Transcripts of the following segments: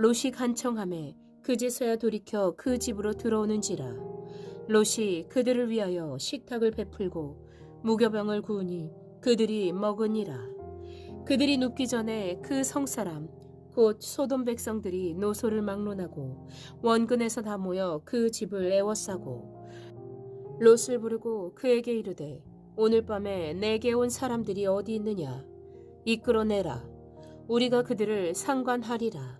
롯이 간청함에 그제서야 돌이켜 그 집으로 들어오는지라. 롯이 그들을 위하여 식탁을 베풀고 무교병을 구우니 그들이 먹으니라. 그들이 눕기 전에 그 성사람 곧 소돔 백성들이 노소를 막론하고 원근에서 다 모여 그 집을 애워싸고 롯을 부르고 그에게 이르되 오늘 밤에 내게 온 사람들이 어디 있느냐? 이끌어내라. 우리가 그들을 상관하리라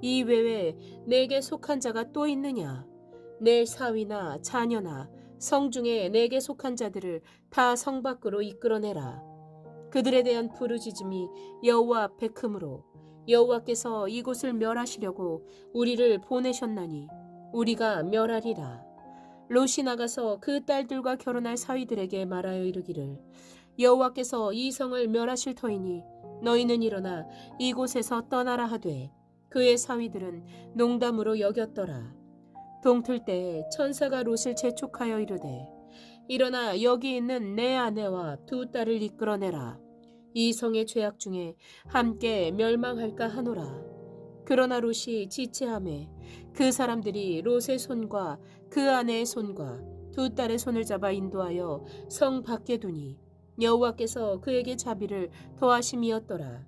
이 외에 내게 속한 자가 또 있느냐? 내 사위나 자녀나 성 중에 내게 속한 자들을 다 성 밖으로 이끌어내라. 그들에 대한 부르짖음이 여호와 앞에 크므로 여호와께서 이곳을 멸하시려고 우리를 보내셨나니 우리가 멸하리라. 롯이 나가서 그 딸들과 결혼할 사위들에게 말하여 이르기를 여호와께서 이 성을 멸하실 터이니 너희는 일어나 이곳에서 떠나라 하되 그의 사위들은 농담으로 여겼더라. 동틀 때에 천사가 롯을 재촉하여 이르되 일어나 여기 있는 내 아내와 두 딸을 이끌어내라. 이 성의 죄악 중에 함께 멸망할까 하노라. 그러나 롯이 지체함에 그 사람들이 롯의 손과 그 아내의 손과 두 딸의 손을 잡아 인도하여 성 밖에 두니 여호와께서 그에게 자비를 더하심이었더라.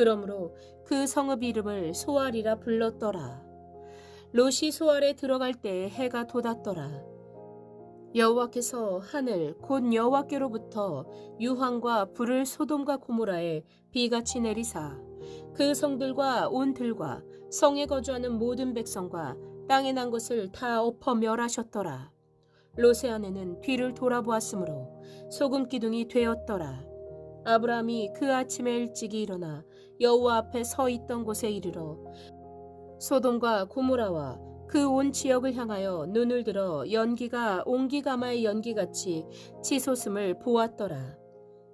그러므로 그 성읍 이름을 소알이라 불렀더라. 롯이 소알에 들어갈 때 해가 돋았더라. 여호와께서 하늘 곧 여호와께로부터 유황과 불을 소돔과 고모라에 비같이 내리사 그 성들과 온 들과 성에 거주하는 모든 백성과 땅에 난 것을 다 엎어 멸하셨더라. 롯의 아내는 뒤를 돌아보았으므로 소금 기둥이 되었더라. 아브라함이 그 아침에 일찍이 일어나 여호와 앞에 서 있던 곳에 이르러 소돔과 고모라와 그 온 지역을 향하여 눈을 들어 연기가 옹기가마의 연기같이 치솟음을 보았더라.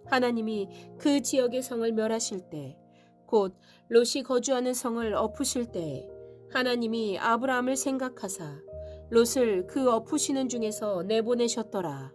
하나님이 그 지역의 성을 멸하실 때, 곧 롯이 거주하는 성을 엎으실 때, 하나님이 아브라함을 생각하사 롯을 그 엎으시는 중에서 내보내셨더라.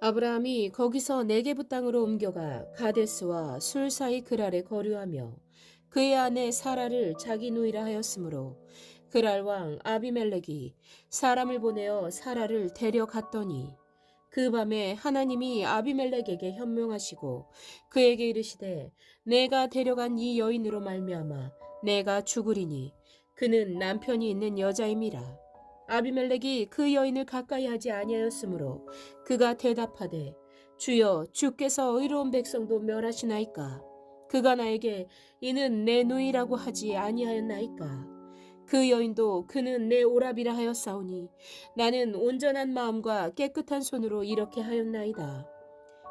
아브라함이 거기서 네게부 땅으로 옮겨가 가데스와 술 사이 그랄에 거류하며 그의 아내 사라를 자기 누이라 하였으므로 그랄 왕 아비멜렉이 사람을 보내어 사라를 데려갔더니 그 밤에 하나님이 아비멜렉에게 현명하시고 그에게 이르시되 내가 데려간 이 여인으로 말미암아 내가 죽으리니 그는 남편이 있는 여자임이라 아비멜렉이 그 여인을 가까이 하지 아니하였으므로 그가 대답하되 주여 주께서 의로운 백성도 멸하시나이까 그가 나에게 이는 내 누이라고 하지 아니하였나이까 그 여인도 그는 내 오랍이라 하였사오니 나는 온전한 마음과 깨끗한 손으로 이렇게 하였나이다.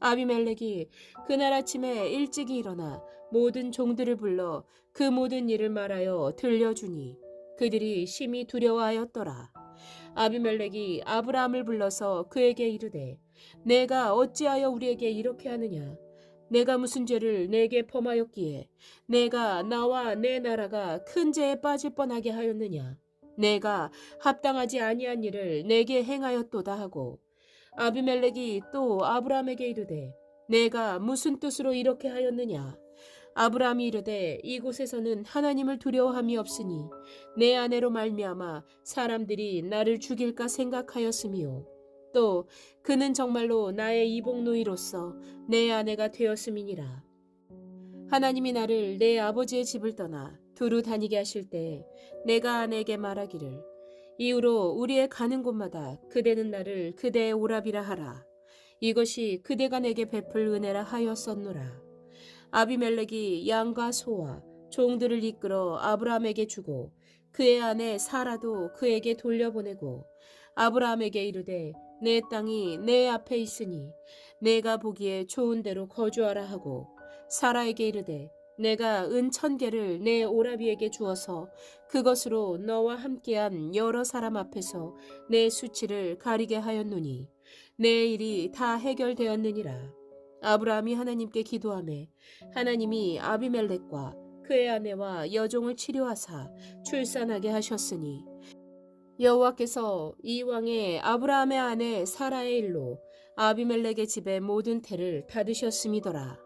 아비멜렉이 그날 아침에 일찍이 일어나 모든 종들을 불러 그 모든 일을 말하여 들려주니 그들이 심히 두려워하였더라. 아비멜렉이 아브라함을 불러서 그에게 이르되 내가 어찌하여 우리에게 이렇게 하느냐 내가 무슨 죄를 내게 범하였기에 내가 나와 내 나라가 큰 죄에 빠질 뻔하게 하였느냐 내가 합당하지 아니한 일을 내게 행하였도다 하고 아비멜렉이 또 아브라함에게 이르되 내가 무슨 뜻으로 이렇게 하였느냐 아브라함이 이르되 이곳에서는 하나님을 두려워함이 없으니 내 아내로 말미암아 사람들이 나를 죽일까 생각하였으며 또 그는 정말로 나의 이복누이로서 내 아내가 되었음이니라. 하나님이 나를 내 아버지의 집을 떠나 두루 다니게 하실 때 내가 내게 말하기를 이후로 우리의 가는 곳마다 그대는 나를 그대의 오랍이라 하라. 이것이 그대가 내게 베풀 은혜라 하였었노라. 아비멜렉이 양과 소와 종들을 이끌어 아브라함에게 주고 그의 아내 사라도 그에게 돌려보내고 아브라함에게 이르되 내 땅이 내 앞에 있으니 내가 보기에 좋은 대로 거주하라 하고 사라에게 이르되 내가 은 천 개를 내 오라비에게 주어서 그것으로 너와 함께한 여러 사람 앞에서 내 수치를 가리게 하였노니 내 일이 다 해결되었느니라. 아브라함이 하나님께 기도하매 하나님이 아비멜렉과 그의 아내와 여종을 치료하사 출산하게 하셨으니 여호와께서 이 왕의 아브라함의 아내 사라의 일로 아비멜렉의 집의 모든 태를 닫으셨음이더라.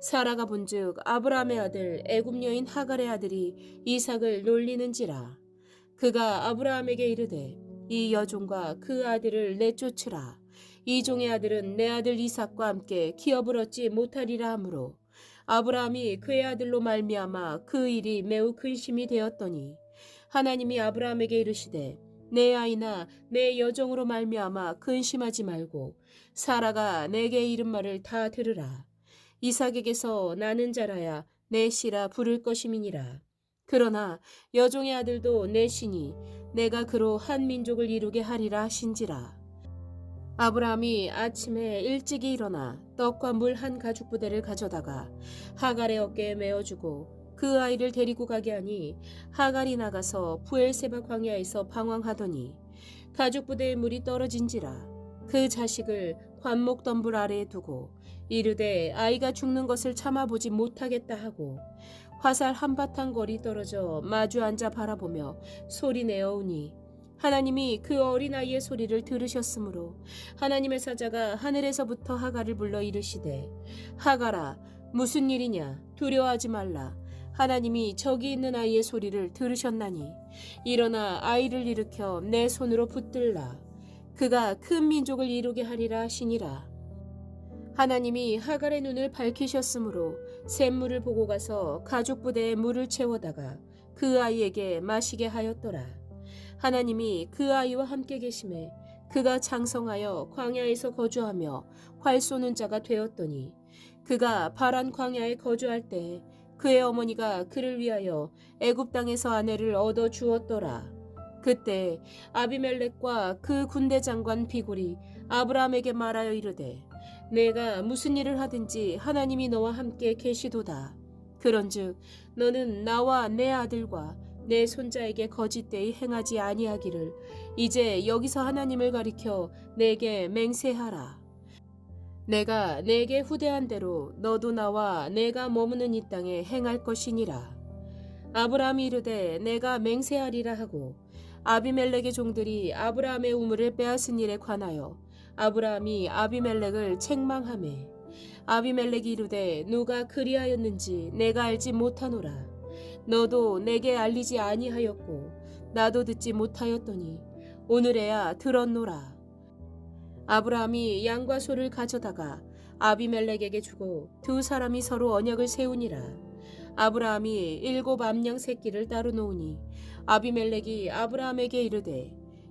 사라가 본즉 아브라함의 아들 애굽 여인 하갈의 아들이 이삭을 놀리는지라. 그가 아브라함에게 이르되 이 여종과 그 아들을 내쫓으라. 이 종의 아들은 내 아들 이삭과 함께 기업을 얻지 못하리라 하므로 아브라함이 그의 아들로 말미암아 그 일이 매우 근심이 되었더니 하나님이 아브라함에게 이르시되 내 아이나 내 여종으로 말미암아 근심하지 말고 사라가 내게 이른 말을 다 들으라 이삭에게서 나는 자라야 내 씨라 부를 것임이니라. 그러나 여종의 아들도 내 신이 내가 그로 한 민족을 이루게 하리라 하신지라. 아브라함이 아침에 일찍이 일어나 떡과 물 한 가죽 부대를 가져다가 하갈의 어깨에 메어주고 그 아이를 데리고 가게 하니 하갈이 나가서 부엘세바 광야에서 방황하더니 가죽 부대의 물이 떨어진지라 그 자식을 관목 덤불 아래에 두고 이르되 아이가 죽는 것을 참아보지 못하겠다 하고 화살 한바탕 거리 떨어져 마주 앉아 바라보며 소리 내어 오니 하나님이 그 어린아이의 소리를 들으셨으므로 하나님의 사자가 하늘에서부터 하갈을 불러 이르시되 하갈아 무슨 일이냐? 두려워하지 말라. 하나님이 저기 있는 아이의 소리를 들으셨나니 일어나 아이를 일으켜 내 손으로 붙들라. 그가 큰 민족을 이루게 하리라 하시니라 하나님이 하갈의 눈을 밝히셨으므로 샘물을 보고 가서 가죽 부대에 물을 채워다가 그 아이에게 마시게 하였더라 하나님이 그 아이와 함께 계심에 그가 장성하여 광야에서 거주하며 활 쏘는 자가 되었더니 그가 바란 광야에 거주할 때 그의 어머니가 그를 위하여 애굽 땅에서 아내를 얻어 주었더라. 그때 아비멜렉과 그 군대 장관 비골이 아브라함에게 말하여 이르되 내가 무슨 일을 하든지 하나님이 너와 함께 계시도다. 그런즉 너는 나와 내 아들과 내 손자에게 거짓되이 행하지 아니하기를 이제 여기서 하나님을 가리켜 내게 맹세하라. 내가 내게 후대한 대로 너도 나와 내가 머무는 이 땅에 행할 것이니라. 아브라함이 이르되 내가 맹세하리라 하고 아비멜렉의 종들이 아브라함의 우물을 빼앗은 일에 관하여 아브라함이 아비멜렉을 책망하매 아비멜렉이 이르되 누가 그리하였는지 내가 알지 못하노라. 너도 내게 알리지 아니하였고 나도 듣지 못하였더니 오늘에야 들었노라. 아브라함이 양과 소를 가져다가 아비멜렉에게 주고 두 사람이 서로 언약을 세우니라. 아브라함이 일곱 암양 새끼를 따로 놓으니 아비멜렉이 아브라함에게 이르되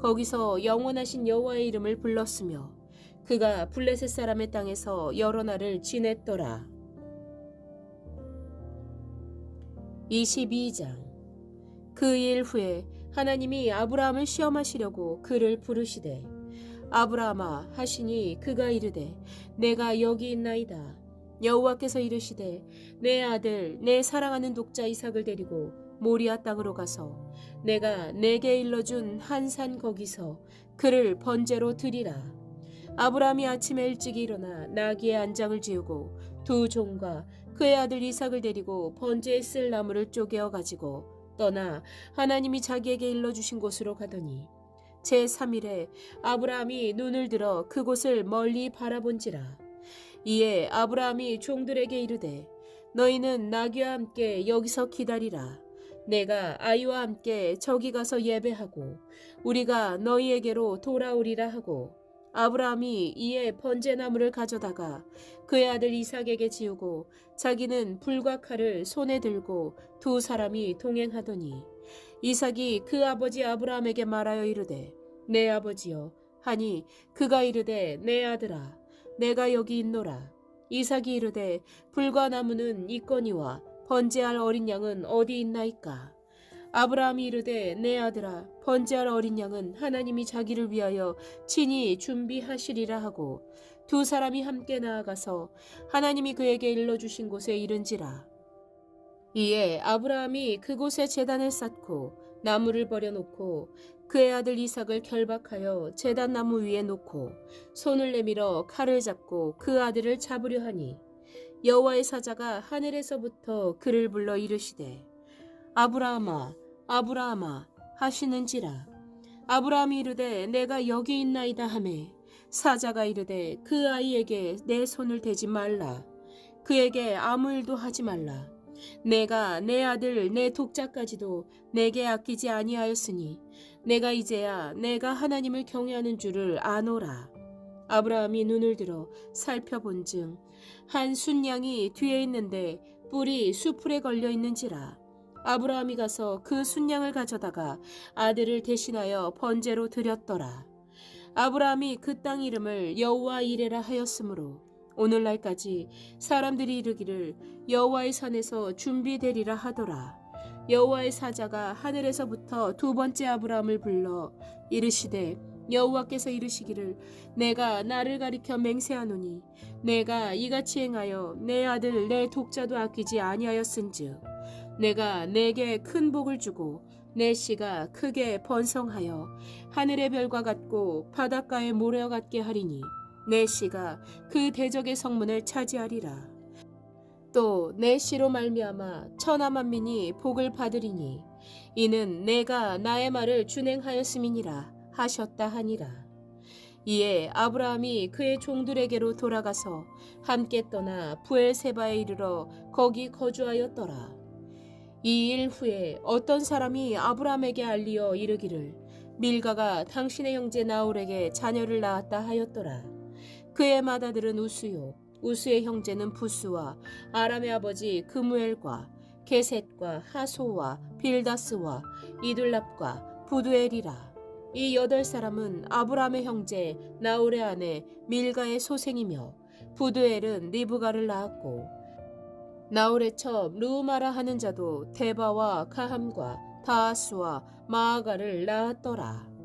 거기서 영원하신 여호와의 이름을 불렀으며 그가 블레셋 사람의 땅에서 여러 날을 지냈더라. 22장 그 일 후에 하나님이 아브라함을 시험하시려고 그를 부르시되 아브라함아 하시니 그가 이르되 내가 여기 있나이다 여호와께서 이르시되 내 아들 내 사랑하는 독자 이삭을 데리고 모리아 땅으로 가서 내가 내게 일러준 한 산 거기서 그를 번제로 드리라. 아브라함이 아침에 일찍 일어나 나귀의 안장을 지우고 두 종과 그의 아들 이삭을 데리고 번제에 쓸 나무를 쪼개어 가지고 떠나 하나님이 자기에게 일러주신 곳으로 가더니 제3일에 아브라함이 눈을 들어 그곳을 멀리 바라본지라. 이에 아브라함이 종들에게 이르되 너희는 나귀와 함께 여기서 기다리라 내가 아이와 함께 저기 가서 예배하고 우리가 너희에게로 돌아오리라 하고 아브라함이 이에 번제나무를 가져다가 그의 아들 이삭에게 지우고 자기는 불과 칼을 손에 들고 두 사람이 동행하더니 이삭이 그 아버지 아브라함에게 말하여 이르되 내 아버지여 하니 그가 이르되 내 아들아 내가 여기 있노라. 이삭이 이르되 불과 나무는 있거니와 번제할 어린 양은 어디 있나이까? 아브라함이 이르되 내 아들아 번제할 어린 양은 하나님이 자기를 위하여 친히 준비하시리라 하고 두 사람이 함께 나아가서 하나님이 그에게 일러 주신 곳에 이른지라. 이에 아브라함이 그곳에 제단을 쌓고 나무를 버려놓고 그의 아들 이삭을 결박하여 제단 나무 위에 놓고 손을 내밀어 칼을 잡고 그 아들을 잡으려 하니 여호와의 사자가 하늘에서부터 그를 불러 이르시되 아브라함아 아브라함아 하시는지라? 아브라함이 이르되 내가 여기 있나이다 하매 사자가 이르되 그 아이에게 내 손을 대지 말라. 그에게 아무 일도 하지 말라. 내가 내 아들 내 독자까지도 내게 아끼지 아니하였으니 내가 이제야 내가 하나님을 경외하는 줄을 아노라. 아브라함이 눈을 들어 살펴본즉 한 순양이 뒤에 있는데 뿔이 수풀에 걸려 있는지라 아브라함이 가서 그 순양을 가져다가 아들을 대신하여 번제로 드렸더라 아브라함이 그 땅 이름을 여호와 이레라 하였으므로 오늘날까지 사람들이 이르기를 여호와의 산에서 준비되리라 하더라. 여호와의 사자가 하늘에서부터 두 번째 아브라함을 불러 이르시되 여호와께서 이르시기를 내가 나를 가리켜 맹세하노니 내가 이같이 행하여 내 아들 내 독자도 아끼지 아니하였은즉 내가 내게 큰 복을 주고 내 씨가 크게 번성하여 하늘의 별과 같고 바닷가의 모래와 같게 하리니 내 씨가 그 대적의 성문을 차지하리라. 또 내 씨로 말미암아 천하 만민이 복을 받으리니 이는 내가 나의 말을 준행하였음이니라 하셨다 하니라. 이에 아브라함이 그의 종들에게로 돌아가서 함께 떠나 부엘세바에 이르러 거기 거주하였더라. 이 일 후에 어떤 사람이 아브라함에게 알리어 이르기를 밀가가 당신의 형제 나홀에게 자녀를 낳았다 하였더라. 그의 맏아들은 우스요 우스의 형제는 부스와 아람의 아버지 그무엘과 게셋과 하소와 빌다스와 이둘랍과 부두엘이라 이 여덟 사람은 아브라함의 형제 나홀의 아내 밀가의 소생이며 부두엘은 리브가를 낳았고 나홀의 첩 루마라 하는 자도 데바와 가함과 다하스와 마아가를 낳았더라.